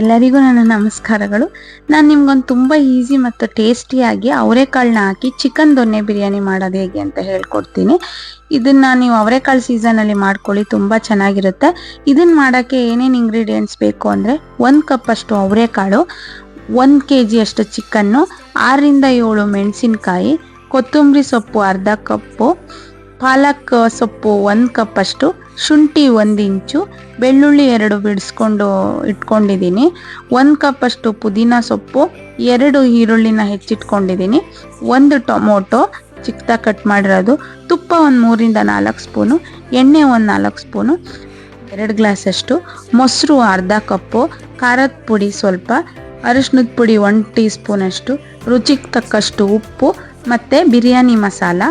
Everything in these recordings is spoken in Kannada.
ಎಲ್ಲರಿಗೂ ನನ್ನ ನಮಸ್ಕಾರಗಳು. ನಾನು ನಿಮ್ಗೊಂದು ತುಂಬ ಈಸಿ ಮತ್ತು ಟೇಸ್ಟಿಯಾಗಿ ಅವರೆಕಾಳನ್ನ ಹಾಕಿ ಚಿಕನ್ ದೊನ್ನೆ ಬಿರಿಯಾನಿ ಮಾಡೋದು ಹೇಗೆ ಅಂತ ಹೇಳ್ಕೊಡ್ತೀನಿ. ಇದನ್ನು ನೀವು ಅವರೆಕಾಳು ಸೀಸನಲ್ಲಿ ಮಾಡ್ಕೊಳ್ಳಿ, ತುಂಬ ಚೆನ್ನಾಗಿರುತ್ತೆ. ಇದನ್ನ ಮಾಡೋಕ್ಕೆ ಏನೇನು ಇಂಗ್ರೀಡಿಯೆಂಟ್ಸ್ ಬೇಕು ಅಂದರೆ ಒಂದು ಕಪ್ ಅಷ್ಟು ಅವರೆಕಾಳು, ಒಂದು ಕೆ ಜಿಯಷ್ಟು ಚಿಕನ್ನು ಆರರಿಂದ ಏಳು ಮೆಣಸಿನಕಾಯಿ, ಕೊತ್ತಂಬರಿ ಸೊಪ್ಪು ಅರ್ಧ ಕಪ್ಪು ಪಾಲಕ್ ಸೊಪ್ಪು ಒಂದು ಕಪ್ ಅಷ್ಟು ಶುಂಠಿ ಒಂದು ಇಂಚು, ಬೆಳ್ಳುಳ್ಳಿ ಎರಡು ಬಿಡಿಸ್ಕೊಂಡು ಇಟ್ಕೊಂಡಿದ್ದೀನಿ. ಒಂದು ಕಪ್ಪಷ್ಟು ಪುದೀನ ಸೊಪ್ಪು, ಎರಡು ಈರುಳ್ಳಿನ ಹೆಚ್ಚಿಟ್ಕೊಂಡಿದ್ದೀನಿ. ಒಂದು ಟೊಮೊಟೊ ಚಿಕ್ಕದಾಗಿ ಕಟ್ ಮಾಡಿರೋದು. ತುಪ್ಪ ಒಂದು ಮೂರಿಂದ ನಾಲ್ಕು ಸ್ಪೂನು, ಎಣ್ಣೆ ಒಂದು ನಾಲ್ಕು ಸ್ಪೂನು, ಎರಡು ಗ್ಲಾಸಷ್ಟು ಮೊಸರು ಅರ್ಧ ಕಪ್ಪು, ಖಾರದ ಪುಡಿ ಸ್ವಲ್ಪ ಅರಿಶಿನದ ಪುಡಿ ಒನ್ ಟೀ ಸ್ಪೂನಷ್ಟು ರುಚಿಗೆ ತಕ್ಕಷ್ಟು ಉಪ್ಪು, ಮತ್ತು ಬಿರಿಯಾನಿ ಮಸಾಲ.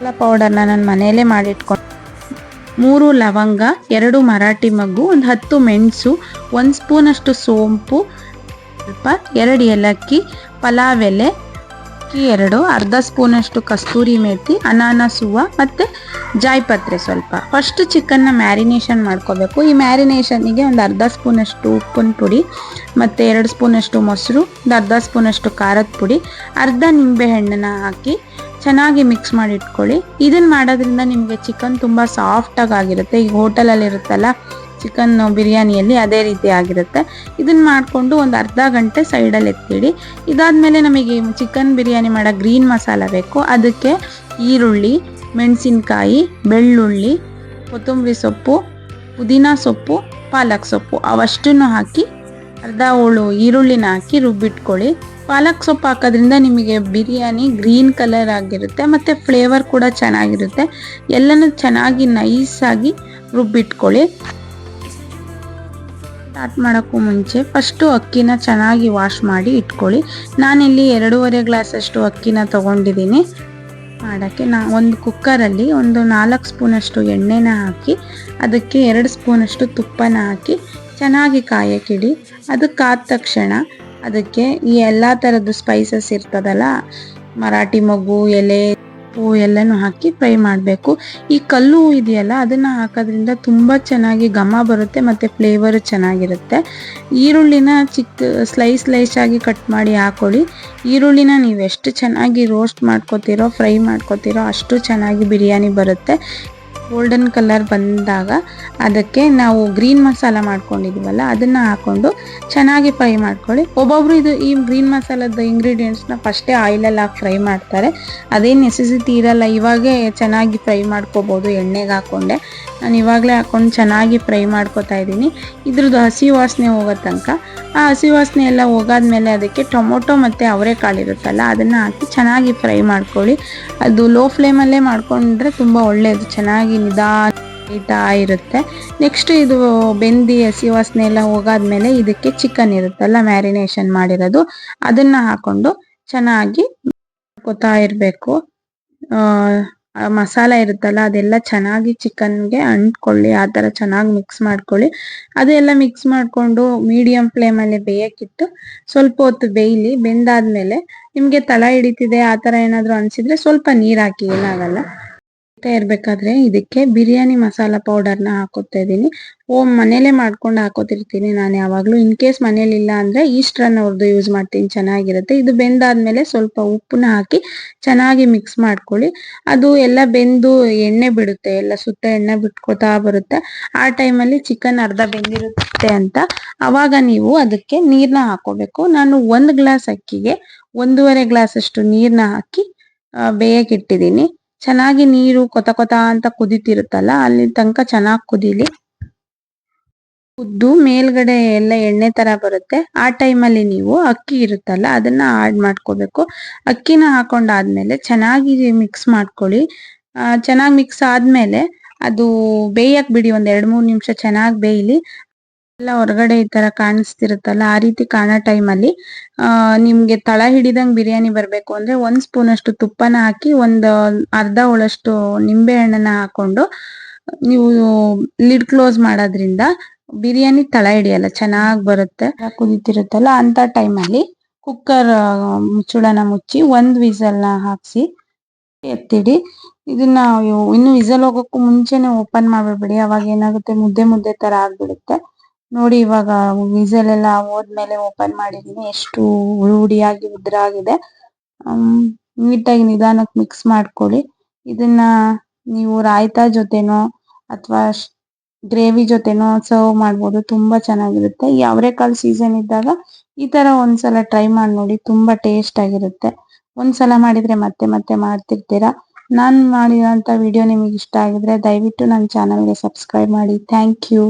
ಮಸಾಲ ಪೌಡರ್ನ ನಾನು ಮನೆಯಲ್ಲೇ ಮಾಡಿಟ್ಕೊಂಡು ಮೂರು ಲವಂಗ, ಎರಡು ಮರಾಠಿ ಮಗ್ಗು, ಒಂದು ಹತ್ತು ಮೆಣಸು, ಒಂದು ಸ್ಪೂನಷ್ಟು ಸೋಂಪು, ಸ್ವಲ್ಪ ಎರಡು ಏಲಕ್ಕಿ, ಪಲಾವ್ ಎಲೆ, ಅಕ್ಕಿ ಎರಡು, ಅರ್ಧ ಸ್ಪೂನಷ್ಟು ಕಸ್ತೂರಿ ಮೇಥಿ ಅನಾನಸ್ ಮತ್ತು ಜಾಯ್ಪತ್ರೆ ಸ್ವಲ್ಪ. ಫಸ್ಟ್ ಚಿಕನ್ನ ಮ್ಯಾರಿನೇಷನ್ ಮಾಡ್ಕೋಬೇಕು. ಈ ಮ್ಯಾರಿನೇಷನ್ನಿಗೆ ಒಂದು ಅರ್ಧ ಸ್ಪೂನಷ್ಟು ಉಪ್ಪಿನ ಪುಡಿ ಮತ್ತು ಎರಡು ಸ್ಪೂನಷ್ಟು ಮೊಸರು, ಒಂದು ಅರ್ಧ ಸ್ಪೂನಷ್ಟು ಖಾರದ ಪುಡಿ, ಅರ್ಧ ನಿಂಬೆ ಹಣ್ಣನ್ನ ಹಾಕಿ ಚೆನ್ನಾಗಿ ಮಿಕ್ಸ್ ಮಾಡಿ ಇಟ್ಕೊಳ್ಳಿ. ಇದನ್ನ ಮಾಡೋದ್ರಿಂದ ನಿಮಗೆ ಚಿಕನ್ ತುಂಬಾ ಸಾಫ್ಟ್ ಆಗಿ ಆಗಿರುತ್ತೆ. ಈಗ ಹೋಟೆಲಲ್ಲಿ ಇರುತ್ತಲ್ಲ ಚಿಕನ್ ಬಿರಿಯಾನಿಯಲ್ಲಿ ಅದೇ ರೀತಿ ಆಗಿರುತ್ತೆ. ಇದನ್ನ ಮಾಡಿಕೊಂಡು ಒಂದು ಅರ್ಧ ಗಂಟೆ ಸೈಡಲ್ಲಿ ಎತ್ತಿಡಿ. ಇದಾದ್ಮೇಲೆ ನಮಗೆ ಚಿಕನ್ ಬಿರಿಯಾನಿ ಮಾಡೋ ಗ್ರೀನ್ ಮಸಾಲ ಬೇಕು. ಅದಕ್ಕೆ ಈರುಳ್ಳಿ, ಮೆಣಸಿನಕಾಯಿ, ಬೆಳ್ಳುಳ್ಳಿ, ಕೊತ್ತಂಬರಿ ಸೊಪ್ಪು, ಪುದೀನ ಸೊಪ್ಪು, ಪಾಲಕ್ ಸೊಪ್ಪು ಅವಷ್ಟನ್ನು ಹಾಕಿ ಅರ್ಧ ಹೋಳು ಈರುಳ್ಳಿನ ಹಾಕಿ ರುಬ್ಬಿಟ್ಕೊಳ್ಳಿ. ಪಾಲಕ್ ಸೊಪ್ಪು ಹಾಕೋದ್ರಿಂದ ನಿಮಗೆ ಬಿರಿಯಾನಿ ಗ್ರೀನ್ ಕಲರ್ ಆಗಿರುತ್ತೆ, ಮತ್ತು ಫ್ಲೇವರ್ ಕೂಡ ಚೆನ್ನಾಗಿರುತ್ತೆ. ಎಲ್ಲನೂ ಚೆನ್ನಾಗಿ ನೈಸಾಗಿ ರುಬ್ಬಿಟ್ಕೊಳ್ಳಿ. ಸ್ಟಾರ್ಟ್ ಮಾಡೋಕ್ಕೂ ಮುಂಚೆ ಫಸ್ಟು ಅಕ್ಕಿನ ಚೆನ್ನಾಗಿ ವಾಶ್ ಮಾಡಿ ಇಟ್ಕೊಳ್ಳಿ. ನಾನಿಲ್ಲಿ ಎರಡೂವರೆ ಗ್ಲಾಸಷ್ಟು ಅಕ್ಕಿನ ತೊಗೊಂಡಿದ್ದೀನಿ. ಮಾಡೋಕ್ಕೆ ನಾ ಒಂದು ಕುಕ್ಕರಲ್ಲಿ ಒಂದು ನಾಲ್ಕು ಸ್ಪೂನಷ್ಟು ಎಣ್ಣೆನ ಹಾಕಿ, ಅದಕ್ಕೆ ಎರಡು ಸ್ಪೂನಷ್ಟು ತುಪ್ಪನ ಹಾಕಿ ಚೆನ್ನಾಗಿ ಕಾಯಕ್ಕಿಡಿ ಅದು ಕಾದ ತಕ್ಷಣ ಅದಕ್ಕೆ ಈ ಎಲ್ಲ ಥರದ್ದು ಸ್ಪೈಸಸ್ ಇರ್ತದಲ್ಲ, ಮರಾಠಿ ಮಗು ಎಲೆ, ಹೂ ಎಲ್ಲನೂ ಹಾಕಿ ಫ್ರೈ ಮಾಡಬೇಕು. ಈ ಕಲ್ಲು ಇದೆಯಲ್ಲ, ಅದನ್ನು ಹಾಕೋದ್ರಿಂದ ತುಂಬ ಚೆನ್ನಾಗಿ ಘಮ ಬರುತ್ತೆ ಮತ್ತು ಫ್ಲೇವರು ಚೆನ್ನಾಗಿರುತ್ತೆ. ಈರುಳ್ಳಿನ ಚಿಕ್ಕ ಸ್ಲೈಸ್ ಸ್ಲೈಸ್ ಆಗಿ ಕಟ್ ಮಾಡಿ ಹಾಕೊಳ್ಳಿ. ಈರುಳ್ಳಿನ ನೀವು ಎಷ್ಟು ಚೆನ್ನಾಗಿ ರೋಸ್ಟ್ ಮಾಡ್ಕೋತೀರೋ ಫ್ರೈ ಮಾಡ್ಕೋತೀರೋ ಅಷ್ಟು ಚೆನ್ನಾಗಿ ಬಿರಿಯಾನಿ ಬರುತ್ತೆ. ಗೋಲ್ಡನ್ ಕಲರ್ ಬಂದಾಗ ಅದಕ್ಕೆ ನಾವು ಗ್ರೀನ್ ಮಸಾಲ ಮಾಡ್ಕೊಂಡಿದ್ವಲ್ಲ, ಅದನ್ನು ಹಾಕೊಂಡು ಚೆನ್ನಾಗಿ ಫ್ರೈ ಮಾಡ್ಕೊಳ್ಳಿ. ಒಬ್ಬೊಬ್ರು ಇದು ಈ ಗ್ರೀನ್ ಮಸಾಲದ ಇಂಗ್ರೀಡಿಯೆಂಟ್ಸ್ನ ಫಸ್ಟೇ ಆಯಿಲಲ್ಲಿ ಹಾಕಿ ಫ್ರೈ ಮಾಡ್ತಾರೆ. ಅದೇನು ನೆಸೆಸಿಟಿ ಇರಲ್ಲ, ಇವಾಗೇ ಚೆನ್ನಾಗಿ ಫ್ರೈ ಮಾಡ್ಕೋಬೋದು ಎಣ್ಣೆಗೆ ಹಾಕ್ಕೊಂಡೆ ನಾನು ಇವಾಗಲೇ ಹಾಕೊಂಡು ಚೆನ್ನಾಗಿ ಫ್ರೈ ಮಾಡ್ಕೋತಾ ಇದ್ದೀನಿ. ಇದ್ರದ್ದು ಹಸಿ ವಾಸನೆ ಹೋಗೋ ತನಕ. ಆ ಹಸಿ ವಾಸನೆ ಎಲ್ಲ ಹೋಗಾದ್ಮೇಲೆ ಅದಕ್ಕೆ ಟೊಮೊಟೊ ಮತ್ತು ಅವರೆಕಾಳು ಇರುತ್ತಲ್ಲ, ಅದನ್ನು ಹಾಕಿ ಚೆನ್ನಾಗಿ ಫ್ರೈ ಮಾಡ್ಕೊಳ್ಳಿ. ಅದು ಲೋ ಫ್ಲೇಮಲ್ಲೇ ಮಾಡ್ಕೊಂಡ್ರೆ ತುಂಬ ಒಳ್ಳೆಯದು ಚೆನ್ನಾಗಿ ನಿಧಾನ ಇರುತ್ತೆ ನೆಕ್ಸ್ಟ್ ಇದು ಬೆಂದಿ ಹಸಿ ವಾಸನೆ ಎಲ್ಲ ಹೋಗಾದ್ಮೇಲೆ ಇದಕ್ಕೆ ಚಿಕನ್ ಇರುತ್ತಲ್ಲ, ಮ್ಯಾರಿನೇಷನ್ ಮಾಡಿರೋದು. ಅದನ್ನು ಹಾಕೊಂಡು ಚೆನ್ನಾಗಿ ಕೊತಾ ಇರಬೇಕು. ಮಸಾಲ ಇರುತ್ತಲ್ಲ, ಅದೆಲ್ಲ ಚೆನ್ನಾಗಿ ಚಿಕನ್ಗೆ ಅಂಟ್ಕೊಳ್ಳಿ, ಆ ತರ ಚೆನ್ನಾಗಿ ಮಿಕ್ಸ್ ಮಾಡ್ಕೊಳ್ಳಿ. ಅದೆಲ್ಲ ಮಿಕ್ಸ್ ಮಾಡ್ಕೊಂಡು ಮೀಡಿಯಂ ಫ್ಲೇಮಲ್ಲಿ ಬೇಯಕ್ಕಿಟ್ಟು ಸ್ವಲ್ಪ ಹೊತ್ತು ಬೇಯಲಿ, ಬೆಂದಾದ್ಮೇಲೆ ನಿಮಗೆ ತಳ ಹಿಡಿತಿದೆ, ಆ ತರ ಏನಾದರೂ ಅನ್ಸಿದ್ರೆ ಸ್ವಲ್ಪ ನೀರ್ ಹಾಕಿ, ಏನಾಗಲ್ಲ. ಇರ್ಬೇಕಾದ್ರೆ ಇದಕ್ಕೆ ಬಿರಿಯಾನಿ ಮಸಾಲಾ ಪೌಡರ್ನ ಹಾಕೋತಾ ಇದ್ದೀನಿ. ಓಮ್ ಮನೇಲೆ ಮಾಡ್ಕೊಂಡು ಹಾಕೋತಿರ್ತೀನಿ ನಾನು ಯಾವಾಗ್ಲೂ. ಇನ್ ಕೇಸ್ ಮನೇಲಿ ಇಲ್ಲ ಅಂದ್ರೆ ಈಸ್ಟ್ರನ್ ಅವ್ರದ್ದು ಯೂಸ್ ಮಾಡ್ತೀನಿ, ಚೆನ್ನಾಗಿರುತ್ತೆ. ಇದು ಬೆಂದಾದ್ಮೇಲೆ ಸ್ವಲ್ಪ ಉಪ್ಪನ್ನ ಹಾಕಿ ಚೆನ್ನಾಗಿ ಮಿಕ್ಸ್ ಮಾಡ್ಕೊಳ್ಳಿ. ಅದು ಎಲ್ಲ ಬೆಂದು ಎಣ್ಣೆ ಬಿಡುತ್ತೆ, ಎಲ್ಲ ಸುತ್ತ ಎಣ್ಣೆ ಬಿಟ್ಕೋತಾ ಬರುತ್ತೆ. ಆ ಟೈಮಲ್ಲಿ ಚಿಕನ್ ಅರ್ಧ ಬೆಂದಿರುತ್ತೆ ಅಂತ. ಅವಾಗ ನೀವು ಅದಕ್ಕೆ ನೀರ್ನ ಹಾಕೋಬೇಕು ನಾನು ಒಂದ್ ಗ್ಲಾಸ್ ಅಕ್ಕಿಗೆ ಒಂದೂವರೆ ಗ್ಲಾಸ್ ಅಷ್ಟು ನೀರ್ನ ಹಾಕಿ ಬೇಯಕ್ಕೆ ಇಟ್ಟಿದ್ದೀನಿ. ಚೆನ್ನಾಗಿ ನೀರು ಕೊತ ಕೊತ ಅಂತ ಕುದಿತಿರುತ್ತಲ್ಲ ಅಲ್ಲಿ ತನಕ ಚೆನ್ನಾಗಿ ಕುದೀಲಿ. ಕುದ್ದು ಮೇಲ್ಗಡೆ ಎಲ್ಲ ಎಣ್ಣೆ ತರ ಬರುತ್ತೆ. ಆ ಟೈಮಲ್ಲಿ ನೀವು ಅಕ್ಕಿ ಇರುತ್ತಲ್ಲ, ಅದನ್ನ ಆಡ್ ಮಾಡ್ಕೋಬೇಕು. ಅಕ್ಕಿನ ಹಾಕೊಂಡಾದ್ಮೇಲೆ ಚೆನ್ನಾಗಿ ಮಿಕ್ಸ್ ಮಾಡ್ಕೊಳ್ಳಿ. ಚೆನ್ನಾಗಿ ಮಿಕ್ಸ್ ಆದ್ಮೇಲೆ ಅದು ಬೇಯಕ್ ಬಿಡಿ, ಒಂದ್ ಎರಡ್ ಮೂರ್ ನಿಮಿಷ ಚೆನ್ನಾಗಿ ಬೇಯಲಿ. ಎಲ್ಲ ಹೊರಗಡೆ ಈ ತರ ಕಾಣಿಸ್ತಿರುತ್ತಲ್ಲ, ಆ ರೀತಿ ಕಾಣೋ ಟೈಮ್ ಅಲ್ಲಿ, ಆ, ನಿಮ್ಗೆ ತಳ ಹಿಡಿದಂಗ್ ಬಿರಿಯಾನಿ ಬರ್ಬೇಕು ಅಂದ್ರೆ ಒಂದ್ ಸ್ಪೂನ್ ಅಷ್ಟು ತುಪ್ಪನ ಹಾಕಿ ಒಂದ್ ಅರ್ಧ ಹೋಳಷ್ಟು ನಿಂಬೆ ಹಣ್ಣನ್ನ ಹಾಕೊಂಡು ನೀವು ಲಿಡ್ ಕ್ಲೋಸ್ ಮಾಡೋದ್ರಿಂದ ಬಿರಿಯಾನಿ ತಳ ಹಿಡಿಯಲ್ಲ, ಚೆನ್ನಾಗ್ ಬರುತ್ತೆ. ಕುದಿತಿರುತ್ತಲ್ಲ, ಅಂತ ಟೈಮ್ ಅಲ್ಲಿ ಕುಕ್ಕರ್ ಮುಚ್ಚುಳನ ಮುಚ್ಚಿ ಒಂದ್ ವಿಸಲ್ನ ಹಾಕ್ಸಿ ಎತ್ತಿಡಿ. ಇದನ್ನ ಇನ್ನು ವಿಸಲ್ ಹೋಗೋಕ್ಕೂ ಮುಂಚೆನೆ ಓಪನ್ ಮಾಡ್ಬಿಡ್ಬೇಡಿ, ಅವಾಗ ಏನಾಗುತ್ತೆ, ಮುದ್ದೆ ಮುದ್ದೆ ತರ ಆಗ್ಬಿಡುತ್ತೆ. ನೋಡಿ ಇವಾಗ ವಿಸಲ್ ಎಲ್ಲ ಹೋದ್ಮೇಲೆ ಓಪನ್ ಮಾಡಿದೀನಿ. ಎಷ್ಟು ರೂಢಿಯಾಗಿ, ಉದ್ರಾಗಿದೆ. ನೀಟಾಗಿ ನಿಧಾನಕ್ಕೆ ಮಿಕ್ಸ್ ಮಾಡ್ಕೊಳ್ಳಿ. ಇದನ್ನ ನೀವು ರಾಯ್ತಾ ಜೊತೆನೋ ಅಥವಾ ಗ್ರೇವಿ ಜೊತೆನೋ ಸರ್ವ್ ಮಾಡ್ಬೋದು. ತುಂಬಾ ಚೆನ್ನಾಗಿರುತ್ತೆ. ಈ ಅವರೆಕಾಳು ಸೀಸನ್ ಇದ್ದಾಗ ಈ ತರ ಒಂದ್ಸಲ ಟ್ರೈ ಮಾಡಿ ನೋಡಿ, ತುಂಬಾ ಟೇಸ್ಟ್ ಆಗಿರುತ್ತೆ. ಒಂದ್ಸಲ ಮಾಡಿದ್ರೆ ಮತ್ತೆ ಮತ್ತೆ ಮಾಡ್ತಿರ್ತೀರಾ? ನಾನು ಮಾಡಿರೋಂಥ ವಿಡಿಯೋ ನಿಮಗೆ ಇಷ್ಟ ಆಗಿದ್ರೆ ದಯವಿಟ್ಟು ನನ್ನ ಚಾನಲ್ಗೆ ಸಬ್ಸ್ಕ್ರೈಬ್ ಮಾಡಿ. Thank you